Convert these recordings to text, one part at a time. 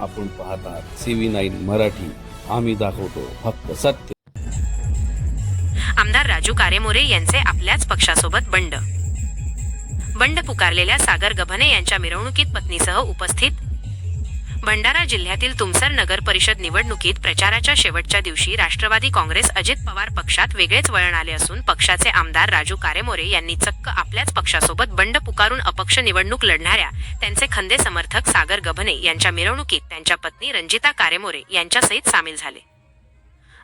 आपण पाहतात CV nine Marathi. आम्ही दाखवतो फक्त सत्य. आमदार राजू कारेमोरे यांचे आपल्याच पक्षासोबत बंड. बंड पुकारलेल्या सागर गभने यांच्या मिरवणुकीत पत्नीसह उपस्थित भंडारा जिल्ह्यातील तुमसर नगर परिषद निवडणुकीत प्रचाराच्या शेवटच्या दिवशी राष्ट्रवादी काँग्रेस अजित पवार पक्षात वेगळेच वळण आले असून पक्षाचे आमदार राजू कारेमोरे यांनी चक्क आपल्याच पक्षासोबत बंड पुकारून अपक्ष निवडणूक लढणाऱ्या त्यांचे खंदे समर्थक सागर गभने यांच्या मिरवणुकीत त्यांच्या पत्नी रंजिता कारेमोरे यांच्यासहित सामील झाले.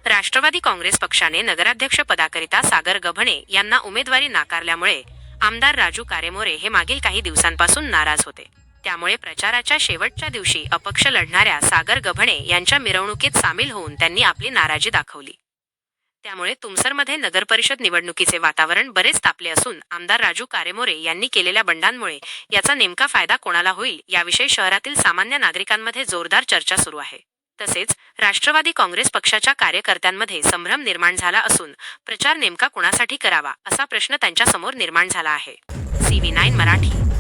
राष्ट्रवादी काँग्रेस पक्षाने नगराध्यक्ष पदाकरिता सागर गभणे यांना उमेदवारी नाकारल्यामुळे आमदार राजू कारेमोरे हे मागील काही दिवसांपासून नाराज होते. त्यामुळे प्रचाराच्या शेवटच्या दिवशी अपक्ष लढणाऱ्या सागर गभणे यांच्या मिरवणुकीत सामील होऊन त्यांनी आपली नाराजी दाखवली. त्यामुळे तुमसरमध्ये नगरपरिषद निवडणुकीचे वातावरण बरेच तापले असून आमदार राजू कारेमोरे यांनी केलेल्या बंडांमुळे याचा नेमका फायदा कोणाला होईल याविषयी शहरातील सामान्य नागरिकांमध्ये जोरदार चर्चा सुरू आहे. तसेच राष्ट्रवादी काँग्रेस पक्षाच्या कार्यकर्त्यांमध्ये संभ्रम निर्माण झाला असून प्रचार नेमका कुणासाठी करावा असा प्रश्न त्यांच्यासमोर निर्माण झाला आहे. C V nine Marathi.